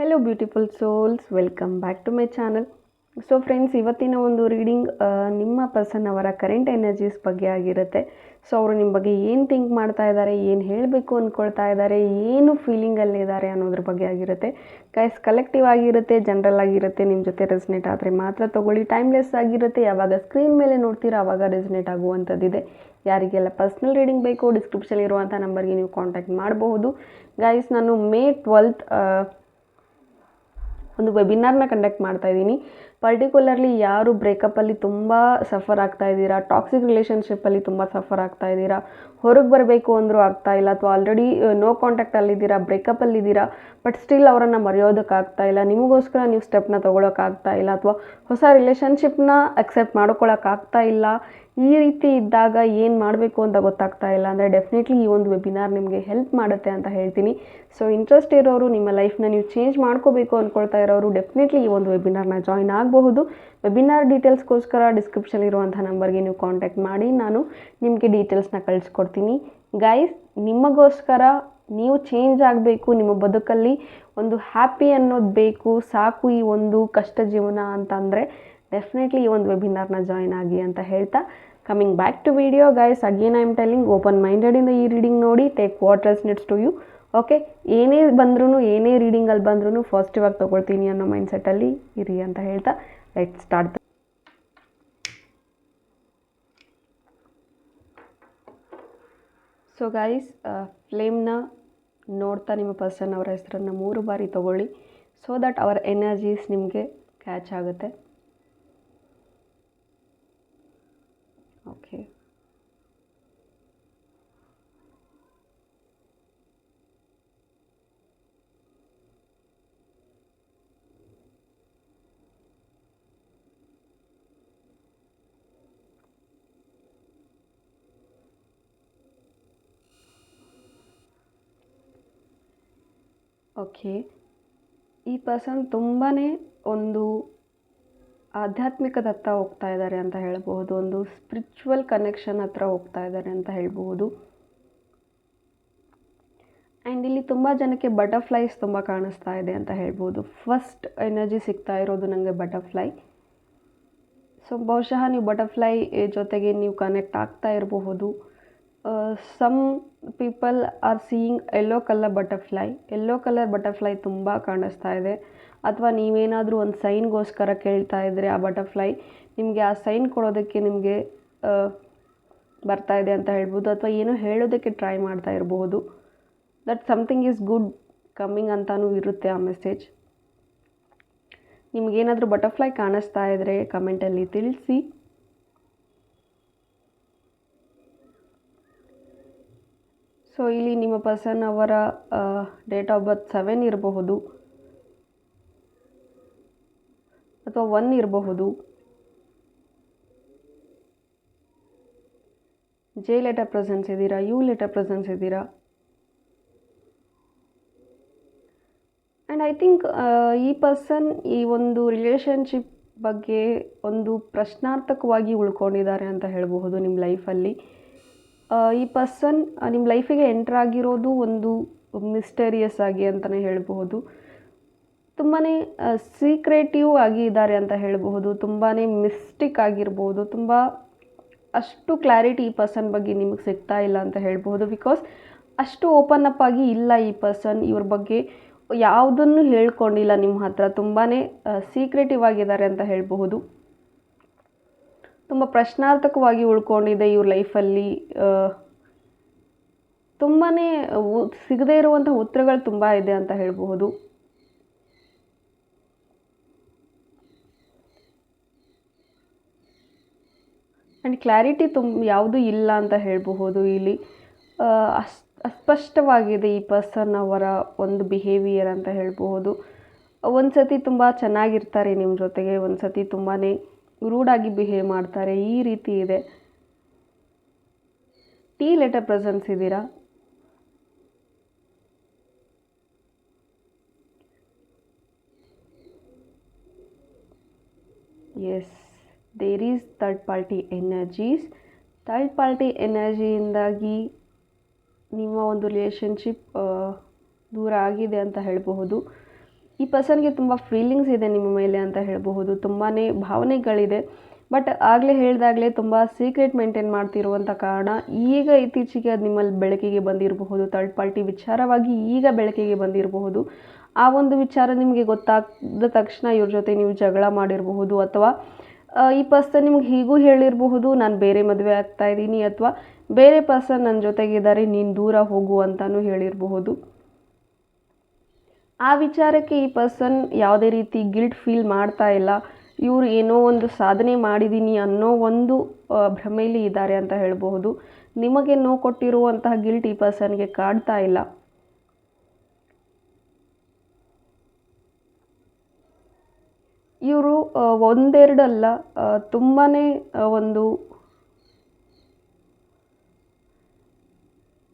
Hello beautiful souls welcome back to my channel so friends ಇವತ್ತಿನ ಒಂದು reading ನಿಮ್ಮ person ಅವರ ಕರೆಂಟ್ ಎನರ್ಜೀಸ್ ಬಗ್ಗೆ ಆಗಿರುತ್ತೆ. ಸೊ ಅವರು ನಿಮ್ಮ ಬಗ್ಗೆ ಏನು ಥಿಂಕ್ ಮಾಡ್ತಾ ಇದ್ದಾರೆ ಏನು ಹೇಳಬೇಕು ಅಂದ್ಕೊಳ್ತಾ ಇದ್ದಾರೆ ಏನು ಫೀಲಿಂಗಲ್ಲಿದ್ದಾರೆ ಅನ್ನೋದ್ರ ಬಗ್ಗೆ ಆಗಿರುತ್ತೆ. ಗೈಸ್ ಕಲೆಕ್ಟಿವ್ ಆಗಿರುತ್ತೆ ಜನರಲ್ ಆಗಿರುತ್ತೆ ನಿಮ್ಮ ಜೊತೆ ರೆಸ್ನೇಟ್ ಆದರೆ ಮಾತ್ರ ತೊಗೊಳ್ಳಿ. ಟೈಮ್ಲೆಸ್ ಆಗಿರುತ್ತೆ, ಯಾವಾಗ ಸ್ಕ್ರೀನ್ ಮೇಲೆ ನೋಡ್ತೀರಾ ಆವಾಗ ರೆಸ್ನೇಟ್ ಆಗುವಂಥದ್ದಿದೆ. ಯಾರಿಗೆಲ್ಲ ಪರ್ಸ್ನಲ್ ರೀಡಿಂಗ್ ಬೇಕು ಡಿಸ್ಕ್ರಿಪ್ಷನ್ ಇರುವಂಥ ನಂಬರ್ಗೆ ನೀವು ಕಾಂಟ್ಯಾಕ್ಟ್ ಮಾಡಬಹುದು. ಗೈಸ್ ನಾನು ಮೇ ಟ್ವೆಲ್ತ್ ಒಂದು ವೆಬಿನಾರ್ನ ಕಂಡಕ್ಟ್ ಮಾಡ್ತಾ ಇದ್ದೀನಿ. ಪರ್ಟಿಕ್ಯುಲರ್ಲಿ ಯಾರು ಬ್ರೇಕಪ್ಪಲ್ಲಿ ತುಂಬ ಸಫರ್ ಆಗ್ತಾ ಇದ್ದೀರಾ? ಟಾಕ್ಸಿಕ್ ರಿಲೇಷನ್ಶಿಪ್ಪಲ್ಲಿ ತುಂಬ ಸಫರ್ ಆಗ್ತಾ ಇದ್ದೀರಾ? ಹೊರಗೆ ಬರಬೇಕು ಅಂದರೂ ಆಗ್ತಾ ಇಲ್ಲ. ಅಥವಾ ಆಲ್ರೆಡಿ ನೋ ಕಾಂಟ್ಯಾಕ್ಟಲ್ಲಿದ್ದೀರಾ ಬ್ರೇಕಪ್ಪಲ್ಲಿದ್ದೀರಾ ಬಟ್ ಸ್ಟಿಲ್ ಅವರನ್ನು ಮರೆಯೋದಕ್ಕಾಗ್ತಾ ಇಲ್ಲ. ನಿಮಗೋಸ್ಕರ ನೀವು ಸ್ಟೆಪ್ನ ತೊಗೊಳೋಕ್ಕಾಗ್ತಾ ಇಲ್ಲ. ಅಥವಾ ಹೊಸ ರಿಲೇಷನ್ಶಿಪ್ನ ಅಕ್ಸೆಪ್ಟ್ ಮಾಡ್ಕೊಳ್ಳೋಕ್ಕಾಗ್ತಾ ಇಲ್ಲ. ಈ ರೀತಿ ಇದ್ದಾಗ ಏನು ಮಾಡಬೇಕು ಅಂತ ಗೊತ್ತಾಗ್ತಾ ಇಲ್ಲ. ಅಂದರೆ ಡೆಫಿನೆಟ್ಲಿ ಈ ಒಂದು ವೆಬಿನಾರ್ ನಿಮಗೆ ಹೆಲ್ಪ್ ಮಾಡುತ್ತೆ ಅಂತ ಹೇಳ್ತೀನಿ. ಸೊ ಇಂಟ್ರೆಸ್ಟ್ ಇರೋರು, ನಿಮ್ಮ ಲೈಫ್ನ ನೀವು ಚೇಂಜ್ ಮಾಡ್ಕೋಬೇಕು ಅಂದ್ಕೊಳ್ತಾ ಇರೋರು ಡೆಫಿನೆಟ್ಲಿ ಈ ಒಂದು ವೆಬಿನಾರ್ನ ಜಾಯ್ನ್ ಆಗಬಹುದು. ವೆಬಿನಾರ್ ಡೀಟೇಲ್ಸ್ಗೋಸ್ಕರ ಡಿಸ್ಕ್ರಿಪ್ಷನ್ ಇರುವಂಥ ನಂಬರ್ಗೆ ನೀವು ಕಾಂಟ್ಯಾಕ್ಟ್ ಮಾಡಿ. ನಾನು ನಿಮಗೆ ಡೀಟೇಲ್ಸ್ನ ಕಳಿಸ್ಕೊಡ್ತೀನಿ. ಗೈಸ್ ನಿಮಗೋಸ್ಕರ ನೀವು ಚೇಂಜ್ ಆಗಬೇಕು, ನಿಮ್ಮ ಬದುಕಲ್ಲಿ ಒಂದು ಹ್ಯಾಪಿ ಅನ್ನೋದು ಬೇಕು, ಸಾಕು ಈ ಒಂದು ಕಷ್ಟ ಜೀವನ ಅಂತಂದರೆ ಡೆಫಿನೆಟ್ಲಿ ಈ ಒಂದು ವೆಬಿನಾರ್ನ ಜಾಯ್ನ್ ಆಗಿ ಅಂತ ಹೇಳ್ತಾ. Coming back to video guys again I am telling open ಮೈಂಡೆಡಿಂದ ಈ ರೀಡಿಂಗ್ ನೋಡಿ take what needs to you okay ಏನೇ ಬಂದ್ರೂ ಏನೇ ರೀಡಿಂಗಲ್ಲಿ ಬಂದ್ರೂ ಫಸ್ಟ್ ಆಗಿ ತೊಗೊಳ್ತೀನಿ ಅನ್ನೋ ಮೈಂಡ್ ಮೈಂಡ್ಸೆಟ್ಟಲ್ಲಿ ಇರಿ ಅಂತ ಹೇಳ್ತಾ ಲೆಟ್ ಸ್ಟಾರ್ಟ್ ಸೊ ಗೈಸ್ ಫ್ಲೇಮ್ನ ನೋಡ್ತಾ ನಿಮ್ಮ ಪರ್ಸನ್ ಅವರ ಹೆಸರನ್ನು ಮೂರು ಬಾರಿ ತಗೊಳ್ಳಿ ಸೊ ದಟ್ ಅವರ ಎನರ್ಜೀಸ್ ನಿಮಗೆ ಕ್ಯಾಚ್ ಆಗುತ್ತೆ ಓಕೆ ಓಕೆ. ಈ ಪರ್ಸನ್ ತುಂಬಾ ಒಂದು ಆಧ್ಯಾತ್ಮಿಕದತ್ತ ಹೋಗ್ತಾ ಇದ್ದಾರೆ ಅಂತ ಹೇಳಬಹುದು. ಒಂದು ಸ್ಪಿರಿಚುವಲ್ ಕನೆಕ್ಷನ್ ಹತ್ರ ಹೋಗ್ತಾ ಇದ್ದಾರೆ ಅಂತ ಹೇಳಬಹುದು. ಆ್ಯಂಡ್ ಇಲ್ಲಿ ತುಂಬ ಜನಕ್ಕೆ ಬಟರ್ಫ್ಲೈಸ್ ತುಂಬ ಕಾಣಿಸ್ತಾ ಇದೆ ಅಂತ ಹೇಳ್ಬೋದು ಫಸ್ಟ್ ಎನರ್ಜಿ ಸಿಗ್ತಾ ಇರೋದು ನನಗೆ ಬಟರ್ಫ್ಲೈ ಸೊ ಬಹುಶಃ ನೀವು ಬಟರ್ಫ್ಲೈ ಜೊತೆಗೆ ನೀವು ಕನೆಕ್ಟ್ ಆಗ್ತಾ ಇರಬಹುದು. Some people are seeing yellow colour butterfly yellow colour butterfly ತುಂಬ ಕಾಣಿಸ್ತಾ ಇದೆ. ಅಥವಾ ನೀವೇನಾದರೂ ಒಂದು ಸೈನ್ಗೋಸ್ಕರ ಕೇಳ್ತಾ ಇದ್ದರೆ ಆ ಬಟರ್ಫ್ಲೈ ನಿಮಗೆ ಆ ಸೈನ್ ಕೊಡೋದಕ್ಕೆ ನಿಮಗೆ ಬರ್ತಾ ಇದೆ ಅಂತ ಹೇಳ್ಬೋದು. ಅಥವಾ ಏನೋ ಹೇಳೋದಕ್ಕೆ ಟ್ರೈ ಮಾಡ್ತಾ ಇರಬಹುದು that something is good coming ಅಂತಲೂ ಇರುತ್ತೆ ಆ ಮೆಸೇಜ್ ನಿಮಗೇನಾದರೂ ಬಟರ್ಫ್ಲೈ ಕಾಣಿಸ್ತಾ ಇದ್ದರೆ ಕಮೆಂಟಲ್ಲಿ ತಿಳಿಸಿ. ಸೊ ಇಲ್ಲಿ ನಿಮ್ಮ ಪರ್ಸನ್ ಅವರ ಡೇಟ್ ಆಫ್ ಬರ್ತ್ ಸೆವೆನ್ ಇರಬಹುದು. ಅಥವಾ ಒನ್ ಇರಬಹುದು. ಜೆ ಲೆಟರ್ ಪ್ರೆಸೆನ್ಸ್ ಇದ್ದೀರಾ ಯು ಲೆಟರ್ ಪ್ರೆಸೆನ್ಸ್ ಇದ್ದೀರಾ? ಆ್ಯಂಡ್ ಐ ಥಿಂಕ್ ಈ ಪರ್ಸನ್ ಈ ಒಂದು ರಿಲೇಷನ್ಶಿಪ್ ಬಗ್ಗೆ ಒಂದು ಪ್ರಶ್ನಾರ್ಥಕವಾಗಿ ಉಳ್ಕೊಂಡಿದ್ದಾರೆ ಅಂತ ಹೇಳಬಹುದು ನಿಮ್ಮ ಲೈಫಲ್ಲಿ ಈ ಪರ್ಸನ್ ನಿಮ್ಮ ಲೈಫಿಗೆ ಎಂಟ್ರ್ ಆಗಿರೋದು ಒಂದು ಮಿಸ್ಟೇರಿಯಸ್ ಆಗಿ ಅಂತಲೇ ಹೇಳಬಹುದು. ತುಂಬಾ ಸೀಕ್ರೆಟಿವ್ ಆಗಿ ಇದ್ದಾರೆ ಅಂತ ಹೇಳಬಹುದು. ತುಂಬಾ ಮಿಸ್ಟಿಕ್ ಆಗಿರ್ಬೋದು ತುಂಬ ಅಷ್ಟು ಕ್ಲಾರಿಟಿ ಈ ಪರ್ಸನ್ ಬಗ್ಗೆ ನಿಮಗೆ ಸಿಗ್ತಾ ಇಲ್ಲ ಅಂತ ಹೇಳ್ಬೋದು ಬಿಕಾಸ್ ಅಷ್ಟು ಓಪನ್ ಅಪ್ ಆಗಿ ಇಲ್ಲ ಈ ಪರ್ಸನ್ ಇವ್ರ ಬಗ್ಗೆ ಯಾವುದನ್ನು ಹೇಳ್ಕೊಂಡಿಲ್ಲ ನಿಮ್ಮ ಹತ್ರ. ತುಂಬಾ ಸೀಕ್ರೆಟಿವ್ ಆಗಿದ್ದಾರೆ ಅಂತ ಹೇಳಬಹುದು. ತುಂಬ ಪ್ರಶ್ನಾರ್ಥಕವಾಗಿ ಉಳ್ಕೊಂಡಿದೆ ಇವ್ರ ಲೈಫಲ್ಲಿ ತುಂಬಾ ಸಿಗದೇ ಇರುವಂಥ ಉತ್ತರಗಳು ತುಂಬ ಇದೆ ಅಂತ ಹೇಳಬಹುದು. ಆ್ಯಂಡ್ ಕ್ಲಾರಿಟಿ ತುಂಬ ಯಾವುದೂ ಇಲ್ಲ ಅಂತ ಹೇಳಬಹುದು ಇಲ್ಲಿ. ಅಸ್, ಅಸ್ಪಷ್ಟವಾಗಿದೆ ಈ ಪರ್ಸನ್ ಅವರ ಒಂದು ಬಿಹೇವಿಯರ್ ಅಂತ ಹೇಳಬಹುದು. ಒಂದು ಸತಿ ತುಂಬ ಚೆನ್ನಾಗಿರ್ತಾರೆ ನಿಮ್ಮ ಜೊತೆಗೆ ಒಂದು ಸತಿ ತುಂಬಾ ರೂಡಾಗಿ ಬಿಹೇವ್ ಮಾಡ್ತಾರೆ, ಈ ರೀತಿ ಇದೆ. ಟಿ ಲೆಟರ್ ಪ್ರೆಸೆನ್ಸ್ ಇದ್ದೀರಾ yes there is third party energies third party ಎನರ್ಜಿಯಿಂದಾಗಿ ನಿಮ್ಮ ಒಂದು ರಿಲೇಷನ್ಶಿಪ್ ದೂರ ಆಗಿದೆ ಅಂತ ಹೇಳಬಹುದು. ಈ ಪರ್ಸನ್ಗೆ ತುಂಬ ಫೀಲಿಂಗ್ಸ್ ಇದೆ ನಿಮ್ಮ ಮೇಲೆ ಅಂತ ಹೇಳಬಹುದು. ತುಂಬಾ ಭಾವನೆಗಳಿದೆ. ಬಟ್ ಆಗಲೇ ಹೇಳಿದಾಗಲೇ ತುಂಬ ಸೀಕ್ರೆಟ್ ಮೇಂಟೈನ್ ಮಾಡ್ತಿರುವಂಥ ಕಾರಣ ಈಗ ಇತ್ತೀಚೆಗೆ ಅದು ನಿಮ್ಮಲ್ಲಿ ಬೆಳಕಿಗೆ ಬಂದಿರಬಹುದು. ಥರ್ಡ್ ಪಾರ್ಟಿ ವಿಚಾರವಾಗಿ ಈಗ ಬೆಳಕಿಗೆ ಬಂದಿರಬಹುದು. ಆ ಒಂದು ವಿಚಾರ ನಿಮಗೆ ಗೊತ್ತಾದ ತಕ್ಷಣ ಇವ್ರ ಜೊತೆ ನೀವು ಜಗಳ ಮಾಡಿರಬಹುದು ಅಥವಾ ಈ ಪರ್ಸನ್ ನಿಮ್ಗೆ ಹೀಗೂ ಹೇಳಿರಬಹುದು, ನಾನು ಬೇರೆ ಮದುವೆ ಆಗ್ತಾ ಇದ್ದೀನಿ ಅಥವಾ, ಬೇರೆ ಪರ್ಸನ್ ನನ್ನ ಜೊತೆಗಿದ್ದಾರೆ, ನೀನು ದೂರ ಹೋಗು ಅಂತಲೂ ಹೇಳಿರಬಹುದು. ಆ ವಿಚಾರಕ್ಕೆ ಈ ಪರ್ಸನ್ ಯಾವುದೇ ರೀತಿ ಗಿಲ್ಟ್ ಫೀಲ್ ಮಾಡ್ತಾ ಇಲ್ಲ. ಇವರು ಏನೋ ಒಂದು ಸಾಧನೆ ಮಾಡಿದ್ದೀನಿ ಅನ್ನೋ ಒಂದು ಭ್ರಮೆಯಲ್ಲಿ ಇದ್ದಾರೆ ಅಂತ ಹೇಳಬಹುದು. ನಿಮಗೆ ನೋ ಕೊಟ್ಟಿರುವಂತಹ ಗಿಲ್ಟ್ ಈ ಪರ್ಸನ್ಗೆ ಕಾಡ್ತಾ ಇಲ್ಲ. ಇವರು ಒಂದೆರಡಲ್ಲ ತುಂಬಾ ಒಂದು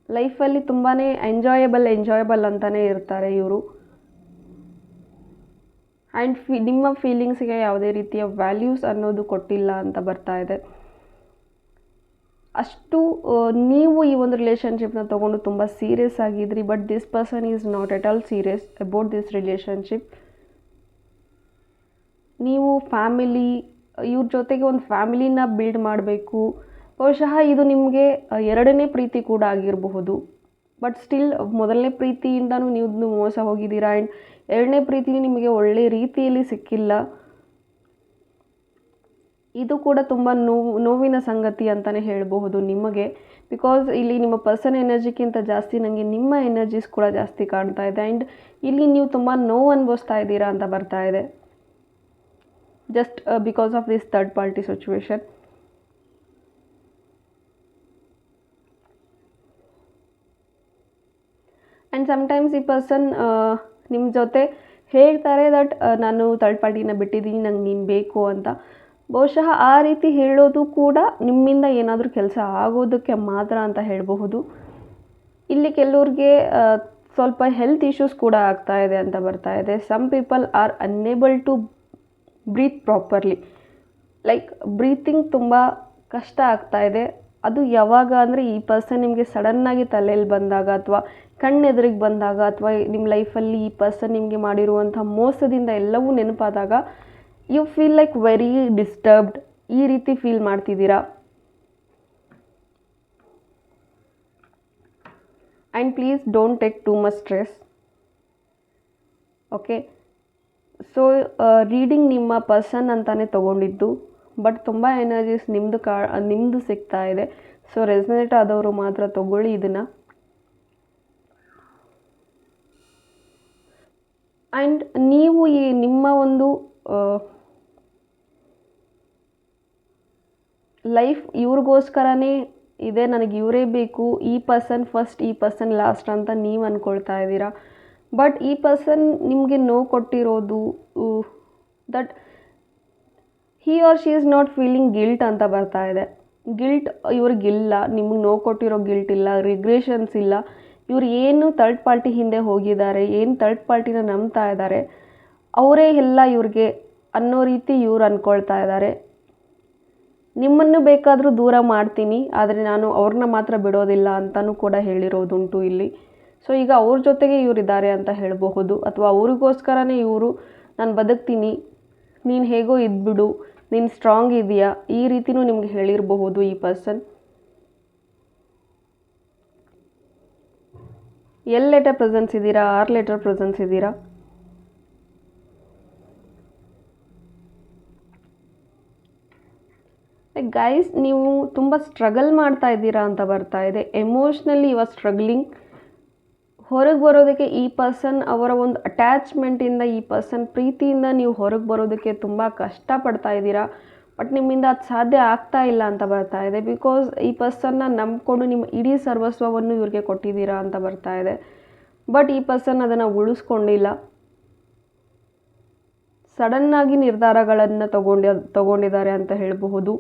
ಲೈಫಲ್ಲಿ ತುಂಬಾ ಎಂಜಾಯಬಲ್ ಎಂಜಾಯಬಲ್ ಅಂತಲೇ ಇರ್ತಾರೆ ಇವರು. ಆ್ಯಂಡ್ ಫಿ ನಿಮ್ಮ ಫೀಲಿಂಗ್ಸ್ಗೆ ಯಾವುದೇ ರೀತಿಯ ವ್ಯಾಲ್ಯೂಸ್ ಅನ್ನೋದು ಕೊಟ್ಟಿಲ್ಲ ಅಂತ ಬರ್ತಾ ಇದೆ. ಅಷ್ಟು ನೀವು ಈ ಒಂದು ರಿಲೇಷನ್ಶಿಪ್ನ ತೊಗೊಂಡು ತುಂಬ serious ಆಗಿದ್ರಿ but this person is not at all serious about this relationship ನೀವು ಫ್ಯಾಮಿಲಿ ಇವ್ರ ಜೊತೆಗೆ ಒಂದು ಫ್ಯಾಮಿಲಿನ ಬಿಲ್ಡ್ ಮಾಡಬೇಕು. ಬಹುಶಃ ಇದು ನಿಮಗೆ ಎರಡನೇ ಪ್ರೀತಿ ಕೂಡ ಆಗಿರಬಹುದು. ಬಟ್ ಸ್ಟಿಲ್ ಮೊದಲನೇ ಪ್ರೀತಿಯಿಂದನೂ ನೀವು ಮೋಸ ಹೋಗಿದ್ದೀರಾ? ಆ್ಯಂಡ್ ಎರಡನೇ ಪ್ರೀತಿಯೂ ನಿಮಗೆ ಒಳ್ಳೆ ರೀತಿಯಲ್ಲಿ ಸಿಕ್ಕಿಲ್ಲ. ಇದು ಕೂಡ ತುಂಬ ನೋವು, ನೋವಿನ ಸಂಗತಿ ಅಂತಲೇ ಹೇಳಬಹುದು ನಿಮಗೆ. ಬಿಕಾಸ್ ಇಲ್ಲಿ ನಿಮ್ಮ ಪರ್ಸನ್ ಎನರ್ಜಿಗಿಂತ ಜಾಸ್ತಿ ನನಗೆ ನಿಮ್ಮ ಎನರ್ಜೀಸ್ ಕೂಡ ಜಾಸ್ತಿ ಕಾಣ್ತಾ ಇದೆ. ಆ್ಯಂಡ್ ಇಲ್ಲಿ ನೀವು ತುಂಬ ನೋವು ಅನುಭವಿಸ್ತಾ ಇದ್ದೀರಾ ಅಂತ ಬರ್ತಾ ಇದೆ. Just because of this third party situation and sometimes ಈ ಪರ್ಸನ್ ನಿಮ್ಮ ಜೊತೆ ಹೇಳ್ತಾರೆ ದಟ್ ನಾನು ಥರ್ಡ್ ಪಾರ್ಟಿನ ಬಿಟ್ಟಿದ್ದೀನಿ, ನಂಗೆ ನೀನು ಬೇಕು ಅಂತ. ಬಹುಶಃ ಆ ರೀತಿ ಹೇಳೋದು ಕೂಡ ನಿಮ್ಮಿಂದ ಏನಾದರೂ ಕೆಲಸ ಆಗೋದಕ್ಕೆ ಮಾತ್ರ ಅಂತ ಹೇಳಬಹುದು. ಇಲ್ಲಿ ಕೆಲವ್ರಿಗೆ ಸ್ವಲ್ಪ ಹೆಲ್ತ್ ಇಶ್ಯೂಸ್ ಕೂಡ ಆಗ್ತಾ ಇದೆ ಅಂತ ಬರ್ತಾ ಇದೆ. Some people are unable to breathe properly like breathing ತುಂಬ ಕಷ್ಟ ಆಗ್ತಾ ಇದೆ. ಅದು ಯಾವಾಗ ಅಂದರೆ ಈ ಪರ್ಸನ್ ನಿಮಗೆ ಸಡನ್ನಾಗಿ ತಲೆಯಲ್ಲಿ ಬಂದಾಗ ಅಥವಾ ಕಣ್ಣೆದುರಿಗೆ ಬಂದಾಗ ಅಥವಾ ನಿಮ್ಮ ಲೈಫಲ್ಲಿ ಈ ಪರ್ಸನ್ ನಿಮಗೆ ಮಾಡಿರುವಂಥ ಮೋಸದಿಂದ ಎಲ್ಲವೂ ನೆನಪಾದಾಗ you feel like very disturbed ಈ ರೀತಿ ಫೀಲ್ ಮಾಡ್ತಿದ್ದೀರಾ? And please don't take too much stress okay so reading ನಿಮ್ಮ ಪರ್ಸನ್ ಅಂತಲೇ ತೊಗೊಂಡಿದ್ದು ಬಟ್ ತುಂಬ ಎನರ್ಜೀಸ್ ನಿಮ್ಮದು ಕಾ ನಿಮ್ಮದು ಸಿಗ್ತಾ ಇದೆ. ಸೊ ರೆಸನೇಟ್ ಆದವರು ಮಾತ್ರ ತಗೊಳ್ಳಿ ಇದನ್ನು. ಆ್ಯಂಡ್ ನೀವು ಈ ನಿಮ್ಮ ಒಂದು ಲೈಫ್ ಇವ್ರಿಗೋಸ್ಕರನೇ ಇದೆ, ನನಗೆ ಇವರೇ ಬೇಕು, ಈ ಪರ್ಸನ್ ಫಸ್ಟ್ ಈ ಪರ್ಸನ್ ಲಾಸ್ಟ್ ಅಂತ ನೀವು ಅಂದ್ಕೊಳ್ತಾ ಇದ್ದೀರಾ? ಬಟ್ ಈ ಪರ್ಸನ್ ನಿಮಗೆ ನೋವು ಕೊಟ್ಟಿರೋದು that he or she is not feeling guilt ಅಂತ ಬರ್ತಾ ಇದೆ. ಗಿಲ್ಟ್ ಇವ್ರಿಗಿಲ್ಲ ನಿಮಗೆ ನೋವು ಕೊಟ್ಟಿರೋ ಗಿಲ್ಟ್ ಇಲ್ಲ ರಿಗ್ರೆಷನ್ಸ್ ಇಲ್ಲ. ಇವ್ರು ಏನು ಥರ್ಡ್ ಪಾರ್ಟಿ ಹಿಂದೆ ಹೋಗಿದ್ದಾರೆ, ಏನು ಥರ್ಡ್ ಪಾರ್ಟಿನ ನಂಬ್ತಾ ಇದ್ದಾರೆ, ಅವರೇ ಎಲ್ಲ ಇವ್ರಿಗೆ ಅನ್ನೋ ರೀತಿ ಇವ್ರು ಅಂದ್ಕೊಳ್ತಾ ಇದ್ದಾರೆ. ನಿಮ್ಮನ್ನು ಬೇಕಾದರೂ ದೂರ ಮಾಡ್ತೀನಿ, ಆದರೆ ನಾನು ಅವ್ರನ್ನ ಮಾತ್ರ ಬಿಡೋದಿಲ್ಲ ಅಂತಲೂ ಕೂಡ ಹೇಳಿರೋದುಂಟು ಇಲ್ಲಿ. ಸೊ ಈಗ ಅವ್ರ ಜೊತೆಗೆ ಇವರಿದ್ದಾರೆ ಅಂತ ಹೇಳಬಹುದು, ಅಥವಾ ಅವ್ರಿಗೋಸ್ಕರನೇ ಇವರು, ನಾನು ಬದುಕ್ತೀನಿ, ನೀನು ಹೇಗೋ ಇದ್ಬಿಡು, ನೀನು ಸ್ಟ್ರಾಂಗ್ ಇದೆಯಾ ಈ ರೀತಿನೂ ನಿಮ್ಗೆ ಹೇಳಿರಬಹುದು ಈ ಪರ್ಸನ್ ಎಲ್ ಲೆಟರ್ ಪ್ರೆಸೆನ್ಸ್ ಇದ್ದೀರಾ ಆರ್ ಲೆಟರ್ ಪ್ರೆಸೆನ್ಸ್ ಇದ್ದೀರಾ ಗೈಸ್ ನೀವು ತುಂಬ ಸ್ಟ್ರಗಲ್ ಮಾಡ್ತಾ ಇದ್ದೀರಾ ಅಂತ ಬರ್ತಾ ಇದೆ. ಎಮೋಷ್ನಲಿ ಯು ಆರ್ ಸ್ಟ್ರಗ್ಲಿಂಗ್ ಹೊರಗೆ ಬರೋದಕ್ಕೆ ಈ ಪರ್ಸನ್ ಅವರ ಒಂದು ಅಟ್ಯಾಚ್ಮೆಂಟಿಂದ ಈ ಪರ್ಸನ್ ಪ್ರೀತಿಯಿಂದ ನೀವು ಹೊರಗೆ ಬರೋದಕ್ಕೆ ತುಂಬ ಕಷ್ಟಪಡ್ತಾ ಇದ್ದೀರಾ. ಬಟ್ ನಿಮ್ಮಿಂದ ಅದು ಸಾಧ್ಯ ಆಗ್ತಾ ಇಲ್ಲ ಅಂತ ಬರ್ತಾ ಇದೆ. ಬಿಕಾಸ್ ಈ ಪರ್ಸನ್ನ ನಂಬ್ಕೊಂಡು ನಿಮ್ಮ ಇಡೀ ಸರ್ವಸ್ವವನ್ನು ಇವ್ರಿಗೆ ಕೊಟ್ಟಿದ್ದೀರಾ ಅಂತ ಬರ್ತಾ ಇದೆ. ಬಟ್ ಈ ಪರ್ಸನ್ ಅದನ್ನು ಉಳಿಸ್ಕೊಂಡಿಲ್ಲ. ಸಡನ್ನಾಗಿ ನಿರ್ಧಾರಗಳನ್ನು ತಗೊಂಡಿ, ತಗೊಂಡಿದ್ದಾರೆ ಅಂತ ಹೇಳಬಹುದು.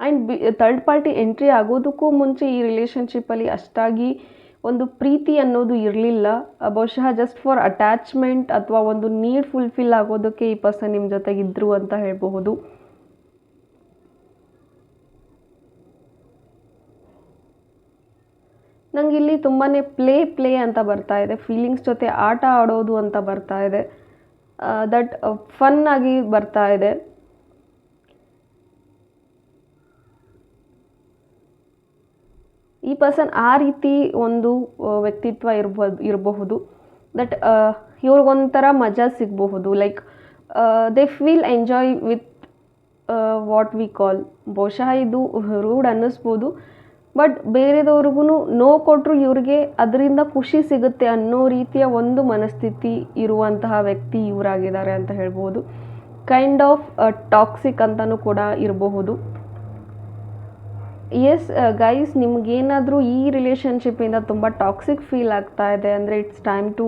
And B third party entry ಆಗೋದಕ್ಕೂ ಮುಂಚೆ ಈ ರಿಲೇಷನ್ಶಿಪ್ಪಲ್ಲಿ ಅಷ್ಟಾಗಿ ಒಂದು ಪ್ರೀತಿ ಅನ್ನೋದು ಇರಲಿಲ್ಲ. ಬಹುಶಃ ಜಸ್ಟ್ ಫಾರ್ ಅಟ್ಯಾಚ್ಮೆಂಟ್ ಅಥವಾ ಒಂದು ನೀಡ್ ಫುಲ್ಫಿಲ್ ಆಗೋದಕ್ಕೆ ಈ ಪರ್ಸನ್ ನಿಮ್ಮ ಜೊತೆಗಿದ್ರು ಅಂತ ಹೇಳಬಹುದು. ನನಗೆ ಇಲ್ಲಿ ತುಂಬಾ ಪ್ಲೇ ಪ್ಲೇ ಅಂತ ಬರ್ತಾ ಇದೆ. ಫೀಲಿಂಗ್ಸ್ ಜೊತೆ ಆಟ ಆಡೋದು ಅಂತ ಬರ್ತಾ ಇದೆ. ದಟ್ ಫನ್ ಆಗಿ ಬರ್ತಾ ಇದೆ. ಪರ್ಸನ್ ಆ ರೀತಿ ಒಂದು ವ್ಯಕ್ತಿತ್ವ ಇರ್ಬೋದು ಇರಬಹುದು. ದಟ್ ಇವ್ರಿಗೊಂಥರ ಮಜಾ ಸಿಗಬಹುದು. Like they feel enjoy with what we call ಬಹುಶಃ ಇದು ರೂಡ್ ಅನ್ನಿಸ್ಬೋದು. ಬಟ್ ಬೇರೆದವ್ರಿಗೂ ನೋ ಕೊಟ್ಟರು ಇವ್ರಿಗೆ ಅದರಿಂದ ಖುಷಿ ಸಿಗುತ್ತೆ ಅನ್ನೋ ರೀತಿಯ ಒಂದು ಮನಸ್ಥಿತಿ ಇರುವಂತಹ ವ್ಯಕ್ತಿ ಇವರಾಗಿದ್ದಾರೆ ಅಂತ ಹೇಳ್ಬೋದು ಕೈಂಡ್ ಆಫ್ ಟಾಕ್ಸಿಕ್ ಅಂತಲೂ ಕೂಡ ಇರಬಹುದು. ಎಸ್ ಗೈಸ್ ನಿಮಗೇನಾದರೂ ಈ ರಿಲೇಷನ್ಶಿಪ್ಪಿಂದ ತುಂಬ ಟಾಕ್ಸಿಕ್ ಫೀಲ್ ಆಗ್ತಾ ಇದೆ ಅಂದರೆ it's time to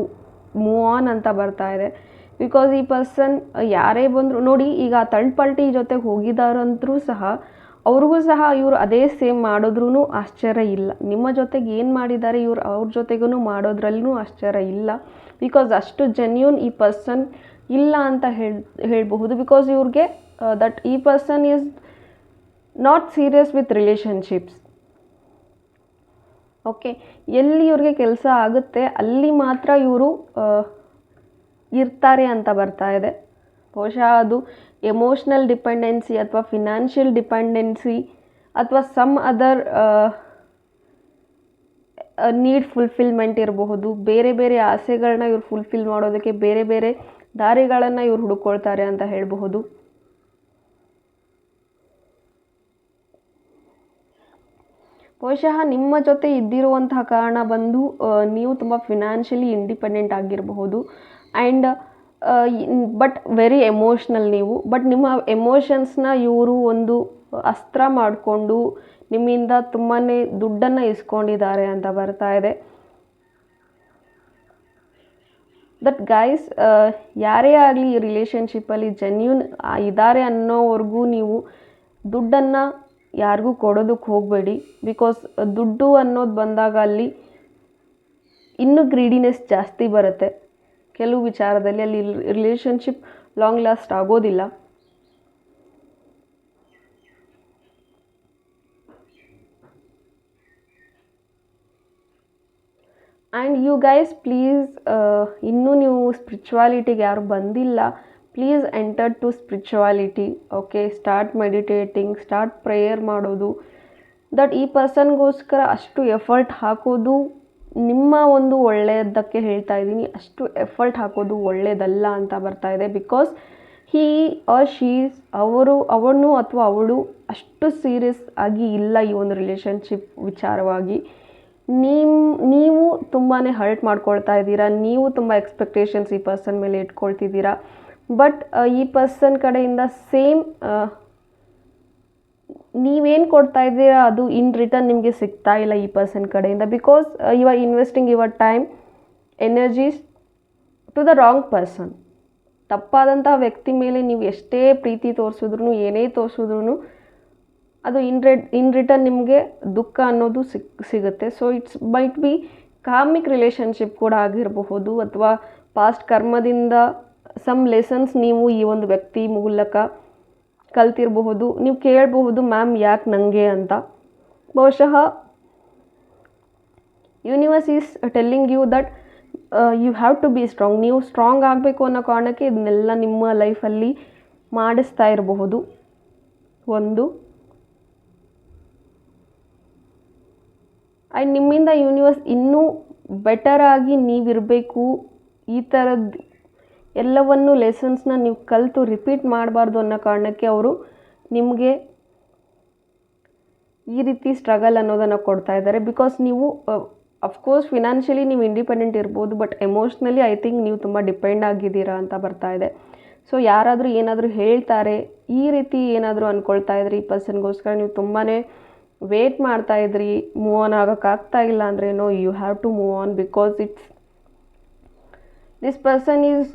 move on ಅಂತ ಬರ್ತಾ ಇದೆ. ಬಿಕಾಸ್ ಈ ಪರ್ಸನ್ ಯಾರೇ ಬಂದರೂ, ನೋಡಿ, ಈಗ ತರ್ಡ್ ಪಾರ್ಟಿ ಜೊತೆ ಹೋಗಿದಾರಂದ್ರೂ ಸಹ ಅವ್ರಿಗೂ ಸಹ ಇವರು ಅದೇ ಸೇಮ್ ಮಾಡಿದ್ರೂ ಆಶ್ಚರ್ಯ ಇಲ್ಲ. ನಿಮ್ಮ ಜೊತೆಗೆ ಏನು ಮಾಡಿದ್ದಾರೆ ಇವ್ರು ಅವ್ರ ಜೊತೆಗೂ ಮಾಡೋದ್ರಲ್ಲೂ ಆಶ್ಚರ್ಯ ಇಲ್ಲ. ಬಿಕಾಸ್ ಅಷ್ಟು ಜೆನ್ಯೂನ್ ಈ ಪರ್ಸನ್ ಇಲ್ಲ ಅಂತ ಹೇಳಿ, ಹೇಳಬಹುದು. ಬಿಕಾಸ್ ಇವ್ರಿಗೆ ದಟ್ ಈ person is not serious with relationships okay ಎಲ್ಲಿ ಇವ್ರಿಗೆ ಕೆಲಸ ಆಗುತ್ತೆ, ಅಲ್ಲಿ ಮಾತ್ರ ಇವರು ಇರ್ತಾರೆ ಅಂತ ಬರ್ತಾ ಇದೆ. ಬಹುಶಃ ಅದು ಎಮೋಷ್ನಲ್ ಡಿಪೆಂಡೆನ್ಸಿ ಅಥವಾ ಫಿನಾನ್ಷಿಯಲ್ ಡಿಪೆಂಡೆನ್ಸಿ ಅಥವಾ ಸಮ್ ಅದರ್ ನೀಡ್ ಫುಲ್ಫಿಲ್ಮೆಂಟ್ ಇರಬಹುದು. ಬೇರೆ ಬೇರೆ ಆಸೆಗಳನ್ನ ಇವ್ರು ಫುಲ್ಫಿಲ್ ಮಾಡೋದಕ್ಕೆ ಬೇರೆ ಬೇರೆ ದಾರಿಗಳನ್ನು ಇವ್ರು ಹುಡುಕೊಳ್ತಾರೆ ಅಂತ ಹೇಳಬಹುದು. ಬಹುಶಃ ನಿಮ್ಮ ಜೊತೆ ಇದ್ದಿರುವಂತಹ ಕಾರಣ ಬಂದು ನೀವು ತುಂಬ ಫಿನಾನ್ಷಿಯಲಿ ಇಂಡಿಪೆಂಡೆಂಟ್ ಆಗಿರಬಹುದು. ಆ್ಯಂಡ್ ಬಟ್ ವೆರಿ ಎಮೋಷ್ನಲ್ ನೀವು. ಬಟ್ ನಿಮ್ಮ ಎಮೋಷನ್ಸ್ನ ಇವರು ಒಂದು ಅಸ್ತ್ರ ಮಾಡಿಕೊಂಡು ನಿಮ್ಮಿಂದ ತುಂಬಾ ದುಡ್ಡನ್ನು ಇಸ್ಕೊಂಡಿದ್ದಾರೆ ಅಂತ ಬರ್ತಾ ಇದೆ. ದಟ್ ಗೈಸ್ ಯಾರೇ ಆಗಲಿ ರಿಲೇಷನ್ಶಿಪ್ಪಲ್ಲಿ ಜೆನ್ಯೂನ್ ಇದ್ದಾರೆ ಅನ್ನೋವರೆಗೂ ನೀವು ದುಡ್ಡನ್ನು ಯಾರಿಗೂ ಕೊಡೋದಕ್ಕೆ ಹೋಗಬೇಡಿ. ಬಿಕಾಸ್ ದುಡ್ಡು ಅನ್ನೋದು ಬಂದಾಗ ಅಲ್ಲಿ ಇನ್ನೂ ಗ್ರೀಡಿನೆಸ್ ಜಾಸ್ತಿ ಬರುತ್ತೆ. ಕೆಲವು ವಿಚಾರದಲ್ಲಿ ಅಲ್ಲಿ ರಿಲೇಷನ್ಶಿಪ್ ಲಾಂಗ್ ಲಾಸ್ಟ್ ಆಗೋದಿಲ್ಲ. ಆ್ಯಂಡ್ ಯು ಗೈಸ್ ಪ್ಲೀಸ್ ಇನ್ನೂ ನೀವು ಸ್ಪಿರಿಚುವಾಲಿಟಿಗೆ ಯಾರು ಬಂದಿಲ್ಲ. Please enter to spirituality okay start meditating start prayer ಮಾಡೋದು. ದಟ್ ಈ ಪರ್ಸನ್ಗೋಸ್ಕರ ಅಷ್ಟು ಎಫರ್ಟ್ ಹಾಕೋದು ನಿಮ್ಮ ಒಂದು ಒಳ್ಳೆಯದಕ್ಕೆ ಹೇಳ್ತಾ ಇದ್ದೀನಿ. ಅಷ್ಟು ಎಫರ್ಟ್ ಹಾಕೋದು ಒಳ್ಳೆಯದಲ್ಲ ಅಂತ ಬರ್ತಾ ಇದೆ ಬಿಕಾಸ್ ಹೀ ಆರ್ ಶೀಸ್ ಅವರು, ಅವನು ಅಥವಾ ಅವಳು ಅಷ್ಟು ಸೀರಿಯಸ್ ಆಗಿ ಇಲ್ಲ ಈ ಒಂದು ರಿಲೇಷನ್ಶಿಪ್ ವಿಚಾರವಾಗಿ. ನಿಮ್ಮ ನೀವು ತುಂಬಾ ಹರ್ಟ್ ಮಾಡ್ಕೊಳ್ತಾ ಇದ್ದೀರಾ, ನೀವು ತುಂಬ ಎಕ್ಸ್ಪೆಕ್ಟೇಷನ್ಸ್ ಈ ಪರ್ಸನ್ ಮೇಲೆ ಇಟ್ಕೊಳ್ತಿದ್ದೀರಾ. ಬಟ್ ಈ ಪರ್ಸನ್ ಕಡೆಯಿಂದ ಸೇಮ್ ನೀವೇನು ಕೊಡ್ತಾ ಇದ್ದೀರಾ ಅದು ಇನ್ ರಿಟರ್ನ್ ನಿಮಗೆ ಸಿಗ್ತಾ ಇಲ್ಲ ಈ ಪರ್ಸನ್ ಕಡೆಯಿಂದ because you are investing your time energies to the wrong person ತಪ್ಪಾದಂತಹ ವ್ಯಕ್ತಿ ಮೇಲೆ ನೀವು ಎಷ್ಟೇ ಪ್ರೀತಿ ತೋರಿಸಿದ್ರು ಏನೇ ತೋರಿಸಿದ್ರು ಅದು ಇನ್ ರೆಡ್ ಇನ್ ರಿಟರ್ನ್ ನಿಮಗೆ ದುಃಖ ಅನ್ನೋದು ಸಿಕ್, ಸಿಗುತ್ತೆ. So it's might be karmic relationship ಕೂಡ ಆಗಿರಬಹುದು ಅಥವಾ ಪಾಸ್ಟ್ ಕರ್ಮದಿಂದ ಸಮ್ ಲೆಸನ್ಸ್ ನೀವು ಈ ಒಂದು ವ್ಯಕ್ತಿ ಮೂಲಕ ಕಲ್ತಿರಬಹುದು. ನೀವು ಕೇಳಬಹುದು, ಮ್ಯಾಮ್, ಯಾಕೆ ನನಗೆ ಅಂತ. ಬಹುಶಃ universe is telling you that you have to be strong ನೀವು ಸ್ಟ್ರಾಂಗ್ ಆಗಬೇಕು ಅನ್ನೋ ಕಾರಣಕ್ಕೆ ಇದನ್ನೆಲ್ಲ ನಿಮ್ಮ ಲೈಫಲ್ಲಿ ಮಾಡಿಸ್ತಾ ಇರಬಹುದು. ಒಂದು. ಆ್ಯಂಡ್ ನಿಮ್ಮಿಂದ ಯೂನಿವರ್ಸ್ ಇನ್ನೂ ಬೆಟರ್ ಆಗಿ ನೀವಿರಬೇಕು. ಈ ಥರದ್ದು ಎಲ್ಲವನ್ನು ಲೆಸನ್ಸ್ನ ನೀವು ಕಲಿತು ರಿಪೀಟ್ ಮಾಡಬಾರ್ದು ಅನ್ನೋ ಕಾರಣಕ್ಕೆ ಅವರು ನಿಮಗೆ ಈ ರೀತಿ ಸ್ಟ್ರಗಲ್ ಅನ್ನೋದನ್ನು ಕೊಡ್ತಾ ಇದ್ದಾರೆ. ಬಿಕಾಸ್ ನೀವು ಅಫ್ಕೋರ್ಸ್ ಫಿನಾನ್ಷಿಯಲಿ ನೀವು ಇಂಡಿಪೆಂಡೆಂಟ್ ಇರ್ಬೋದು ಬಟ್ ಎಮೋಷ್ನಲಿ ಐ ಥಿಂಕ್ ನೀವು ತುಂಬ ಡಿಪೆಂಡ್ ಆಗಿದ್ದೀರಾ ಅಂತ ಬರ್ತಾ ಇದೆ. ಸೊ ಯಾರಾದರೂ ಏನಾದರೂ ಹೇಳ್ತಾರೆ, ಈ ರೀತಿ ಏನಾದರೂ ಅಂದ್ಕೊಳ್ತಾ ಇದ್ರಿ ಈ ಪರ್ಸನ್ಗೋಸ್ಕರ ನೀವು ತುಂಬಾ ವೇಟ್ ಮಾಡ್ತಾ ಇದ್ರಿ ಮೂವ್ ಆನ್ ಆಗೋಕ್ಕಾಗ್ತಾ ಇಲ್ಲ ಅಂದ್ರೇನೋ you have to move on because it's this person is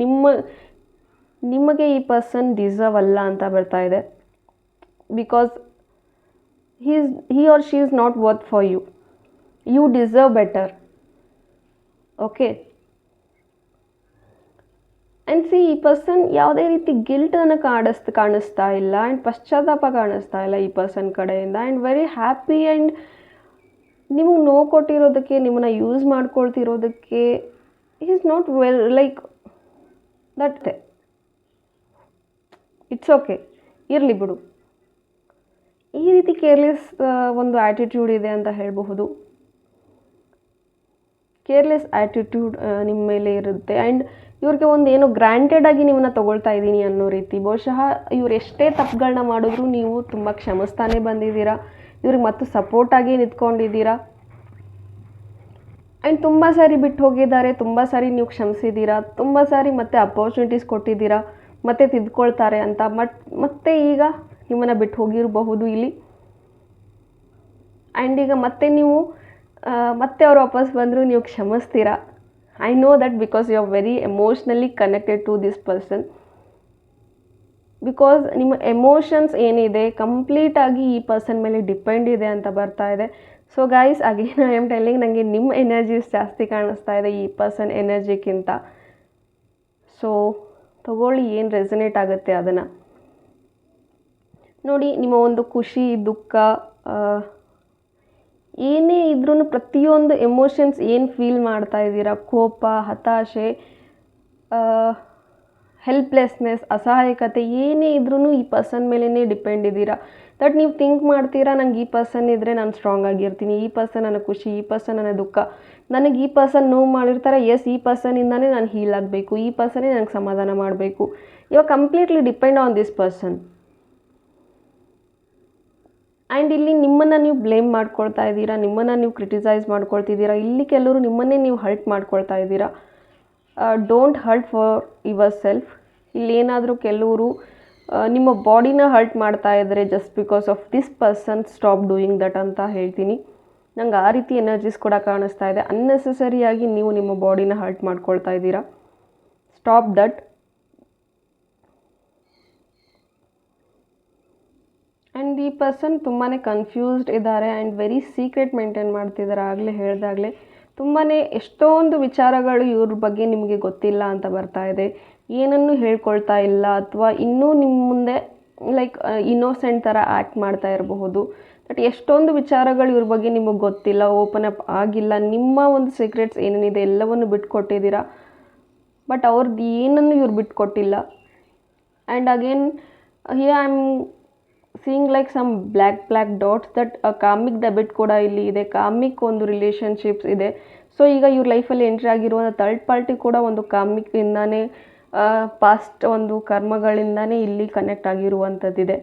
ನಿಮ್ಮ, ನಿಮಗೆ ಈ ಪರ್ಸನ್ ಡಿಸರ್ವ್ ಅಲ್ಲ ಅಂತ ಬರ್ತಾ ಇದೆ. Because he is he or she is not worth for you you deserve better okay and see ಈ ಪರ್ಸನ್ ಯಾವುದೇ ರೀತಿ ಗಿಲ್ಟನ್ನು ಕಾಣಿಸ್ ಕಾಣಿಸ್ತಾ ಇಲ್ಲ ಆ್ಯಂಡ್ ಪಶ್ಚಾತ್ತಾಪ ಕಾಣಿಸ್ತಾ ಇಲ್ಲ ಈ ಪರ್ಸನ್ ಕಡೆಯಿಂದ ಆ್ಯಂಡ್ ವೆರಿ ಹ್ಯಾಪಿ ಆ್ಯಂಡ್ ನಿಮಗೆ ನೋವು ಕೊಟ್ಟಿರೋದಕ್ಕೆ, ನಿಮ್ಮನ್ನು use ಮಾಡ್ಕೊಳ್ತಿರೋದಕ್ಕೆ is not well like that it's okay ಇರಲಿ ಬಿಡು. ಈ ರೀತಿ ಕೇರ್ಲೆಸ್ ಒಂದು ಆ್ಯಟಿಟ್ಯೂಡ್ ಇದೆ ಅಂತ ಹೇಳಬಹುದು. ಕೇರ್ಲೆಸ್ ಆ್ಯಟಿಟ್ಯೂಡ್ ನಿಮ್ಮ ಮೇಲೆ ಇರುತ್ತೆ. ಆ್ಯಂಡ್ ಇವ್ರಿಗೆ ಒಂದು ಏನೋ ಗ್ರ್ಯಾಂಟೆಡ್ ಆಗಿ ನಿಮ್ಮನ್ನ ತೊಗೊಳ್ತಾ ಇದ್ದೀನಿ ಅನ್ನೋ ರೀತಿ. ಬಹುಶಃ ಇವ್ರು ಎಷ್ಟೇ ತಪ್ಪುಗಳನ್ನ ಮಾಡಿದ್ರು ನೀವು ತುಂಬ ಕ್ಷಮಿಸ್ತಾನೆ ಬಂದಿದ್ದೀರಾ. ಇವ್ರಿಗೆ ಮತ್ತು ಸಪೋರ್ಟಾಗಿ ನಿಂತ್ಕೊಂಡಿದ್ದೀರಾ. ಆ್ಯಂಡ್ ತುಂಬ ಸಾರಿ ಬಿಟ್ಟು ಹೋಗಿದ್ದಾರೆ, ತುಂಬ ಸಾರಿ ನೀವು ಕ್ಷಮಿಸಿದ್ದೀರಾ ತುಂಬ ಸಾರಿ ಮತ್ತೆ ಅಪೋರ್ಚುನಿಟೀಸ್ ಕೊಟ್ಟಿದ್ದೀರಾ, ಮತ್ತೆ ತಿದ್ಕೊಳ್ತಾರೆ ಅಂತ. ಮಟ್ ಮತ್ತೆ ಈಗ ನಿಮ್ಮನ್ನು ಬಿಟ್ಟು ಹೋಗಿರಬಹುದು ಇಲ್ಲಿ. ಆ್ಯಂಡ್ ಈಗ ಮತ್ತೆ ನೀವು ಮತ್ತೆ ಅವ್ರು ವಾಪಸ್ ಬಂದರೂ ನೀವು ಕ್ಷಮಿಸ್ತೀರಾ? I know that because you are very emotionally connected to this person because ನಿಮ್ಮ ಎಮೋಷನ್ಸ್ ಏನಿದೆ ಕಂಪ್ಲೀಟಾಗಿ ಈ ಪರ್ಸನ್ ಮೇಲೆ ಡಿಪೆಂಡ್ ಇದೆ ಅಂತ ಬರ್ತಾ ಇದೆ. So guys again I am telling ನನಗೆ ನಿಮ್ಮ ಎನರ್ಜೀಸ್ ಜಾಸ್ತಿ ಕಾಣಿಸ್ತಾ ಇದೆ ಈ ಪರ್ಸನ್ ಎನರ್ಜಿಗಿಂತ ಸೊ ತಗೊಳ್ಳಿ ಏನು ರೆಸನೇಟ್ ಆಗುತ್ತೆ ಅದನ್ನು. ನೋಡಿ, ನಿಮ್ಮ ಒಂದು ಖುಷಿ, ದುಃಖ ಏನೇ ಇದ್ರೂ ಪ್ರತಿಯೊಂದು ಎಮೋಷನ್ಸ್ ಏನು ಫೀಲ್ ಮಾಡ್ತಾ ಇದ್ದೀರಾ? ಕೋಪ, ಹತಾಶೆ ಹೆಲ್ಪ್ಲೆಸ್ನೆಸ್ ಅಸಹಾಯಕತೆ, ಏನೇ ಇದ್ರೂ ಈ ಪರ್ಸನ್ ಮೇಲೇ ಡಿಪೆಂಡ್ ಇದ್ದೀರಾ. ದಟ್ ನೀವು ಥಿಂಕ್ ಮಾಡ್ತೀರಾ, ನಂಗೆ ಈ ಪರ್ಸನ್ ಇದ್ದರೆ ನಾನು ಸ್ಟ್ರಾಂಗ್ ಆಗಿರ್ತೀನಿ, ಈ ಪರ್ಸನ್ ನನ್ನ ಖುಷಿ, ಈ ಪರ್ಸನ್ ನನ್ನ ದುಃಖ. ನನಗೆ ಈ ಪರ್ಸನ್ ನೋವು ಮಾಡಿರ್ತಾರೆ ಎಸ್ ಈ ಪರ್ಸನಿಂದನೇ ನಾನು ಹೀಲ್ ಆಗಬೇಕು, ಈ ಪರ್ಸನೇ ನನಗೆ ಸಮಾಧಾನ ಮಾಡಬೇಕು. ಇವಾಗ completely depend on this person and ಇಲ್ಲಿ ನಿಮ್ಮನ್ನು ನೀವು ಬ್ಲೇಮ್ ಮಾಡ್ಕೊಳ್ತಾ ಇದ್ದೀರಾ, ನಿಮ್ಮನ್ನು ನೀವು ಕ್ರಿಟಿಸೈಸ್ ಮಾಡ್ಕೊಳ್ತಿದ್ದೀರಾ, ಇಲ್ಲಿ ಕೆಲವರು ನಿಮ್ಮನ್ನೇ ನೀವು ಹರ್ಟ್ ಮಾಡ್ಕೊಳ್ತಾ ಇದ್ದೀರಾ. Don't hurt for yourself ಇಲ್ಲೇನಾದರೂ ಕೆಲವರು ನಿಮ್ಮ ಬಾಡಿನ ಹರ್ಟ್ ಮಾಡ್ತಾ ಇದ್ದರೆ just because of this person stop doing that ಅಂತ ಹೇಳ್ತೀನಿ. ನಂಗೆ ಆ ರೀತಿ ಎನರ್ಜೀಸ್ ಕೂಡ ಕಾಣಿಸ್ತಾ ಇದೆ. ಅನ್ನೆಸೆಸರಿಯಾಗಿ ನೀವು ನಿಮ್ಮ ಬಾಡಿನ ಹರ್ಟ್ ಮಾಡ್ಕೊಳ್ತಾ ಇದ್ದೀರಾ. ಸ್ಟಾಪ್ ದಟ್ ಆ್ಯಂಡ್ ಈ ಪರ್ಸನ್ ತುಂಬಾ ಕನ್ಫ್ಯೂಸ್ಡ್ ಇದ್ದಾರೆ ಆ್ಯಂಡ್ ವೆರಿ ಸೀಕ್ರೆಟ್ ಮೇಂಟೈನ್ ಮಾಡ್ತಿದ್ದಾರೆ. ಆಗಲೇ ಹೇಳ್ದಾಗಲೇ ತುಂಬಾ ಎಷ್ಟೊಂದು ವಿಚಾರಗಳು ಇವ್ರ ಬಗ್ಗೆ ನಿಮಗೆ ಗೊತ್ತಿಲ್ಲ ಅಂತ ಬರ್ತಾ ಇದೆ. ಏನನ್ನು ಹೇಳ್ಕೊಳ್ತಾ ಇಲ್ಲ ಅಥವಾ ಇನ್ನೂ ನಿಮ್ಮ ಮುಂದೆ ಲೈಕ್ ಇನ್ನೋಸೆಂಟ್ ಥರ ಆ್ಯಕ್ಟ್ ಮಾಡ್ತಾ ಇರಬಹುದು. ಬಟ್ ಎಷ್ಟೊಂದು ವಿಚಾರಗಳು ಇವ್ರ ಬಗ್ಗೆ ನಿಮಗೆ ಗೊತ್ತಿಲ್ಲ ಓಪನ್ ಅಪ್ ಆಗಿಲ್ಲ. ನಿಮ್ಮ ಒಂದು ಸೀಕ್ರೆಟ್ಸ್ ಏನೇನಿದೆ ಎಲ್ಲವನ್ನು ಬಿಟ್ಕೊಟ್ಟಿದ್ದೀರಾ? ಬಟ್ ಅವ್ರದ್ದು ಏನನ್ನು ಇವ್ರು ಬಿಟ್ಕೊಟ್ಟಿಲ್ಲ. And again he I am seeing like some black black dots that karmic debit ಕೂಡ ಇಲ್ಲಿ ಇದೆ ಕಾಮಿಕ್ ಒಂದು ರಿಲೇಷನ್ಶಿಪ್ಸ್ ಇದೆ. ಸೊ ಈಗ ಇವ್ರ ಲೈಫಲ್ಲಿ ಎಂಟ್ರಿ ಆಗಿರುವಂಥ ಥರ್ಡ್ ಪಾರ್ಟಿ ಕೂಡ ಒಂದು ಕಾಮಿಕ್ಕಿಂದಾನೇ ಪಾಸ್ಟ್ ಒಂದು ಕರ್ಮಗಳಿಂದಾನೇ ಇಲ್ಲಿ ಕನೆಕ್ಟ್ ಆಗಿರುವಂಥದ್ದಿದೆ.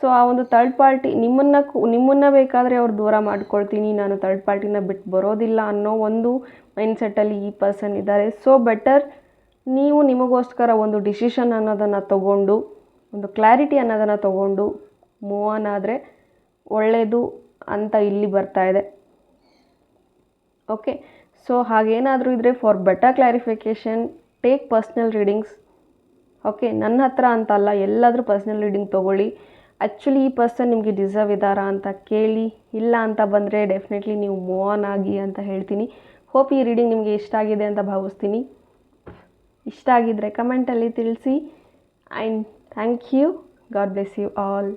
ಸೊ ಆ ಒಂದು ಥರ್ಡ್ ಪಾರ್ಟಿ ನಿಮ್ಮನ್ನು ನಿಮ್ಮನ್ನು ಬೇಕಾದರೆ ಅವ್ರು ದೂರ ಮಾಡ್ಕೊಳ್ತೀನಿ, ನಾನು ಥರ್ಡ್ ಪಾರ್ಟಿನ ಬಿಟ್ಟು ಬರೋದಿಲ್ಲ ಅನ್ನೋ ಒಂದು ಮೈಂಡ್ಸೆಟ್ಟಲ್ಲಿ ಈ ಪರ್ಸನ್ ಇದ್ದಾರೆ. ಸೊ ಬೆಟರ್ ನೀವು ನಿಮಗೋಸ್ಕರ ಒಂದು ಡಿಸಿಷನ್ ಅನ್ನೋದನ್ನು ತಗೊಂಡು, ಒಂದು ಕ್ಲಾರಿಟಿ ಅನ್ನೋದನ್ನು ತಗೊಂಡು ಮೂವ್ ಆನ್ ಆದರೆ ಒಳ್ಳೆಯದು ಅಂತ ಇಲ್ಲಿ ಬರ್ತಾ ಇದೆ. ಓಕೆ ಸೊ ಹಾಗೇನಾದರೂ ಇದ್ದರೆ for better clarification take personal readings okay ನನ್ನ ಹತ್ರ ಅಂತ ಅಲ್ಲ ಎಲ್ಲಾದರೂ ಪರ್ಸ್ನಲ್ ರೀಡಿಂಗ್ ತೊಗೊಳ್ಳಿ. ಆ್ಯಕ್ಚುಲಿ ಈ ಪರ್ಸನ್ ನಿಮಗೆ ಡಿಸರ್ವ್ ಇದ್ದಾರಾ ಅಂತ ಕೇಳಿ, ಇಲ್ಲ ಅಂತ ಬಂದರೆ ಡೆಫಿನೆಟ್ಲಿ ನೀವು ಮೂವ್ ಆನ್ ಆಗಿ ಅಂತ ಹೇಳ್ತೀನಿ. ಹೋಪ್ ಈ ರೀಡಿಂಗ್ ನಿಮಗೆ ಇಷ್ಟ ಆಗಿದೆ ಅಂತ ಭಾವಿಸ್ತೀನಿ. ಇಷ್ಟ ಆಗಿದ್ದರೆ ಕಮೆಂಟಲ್ಲಿ ತಿಳಿಸಿ. And thank you God bless you all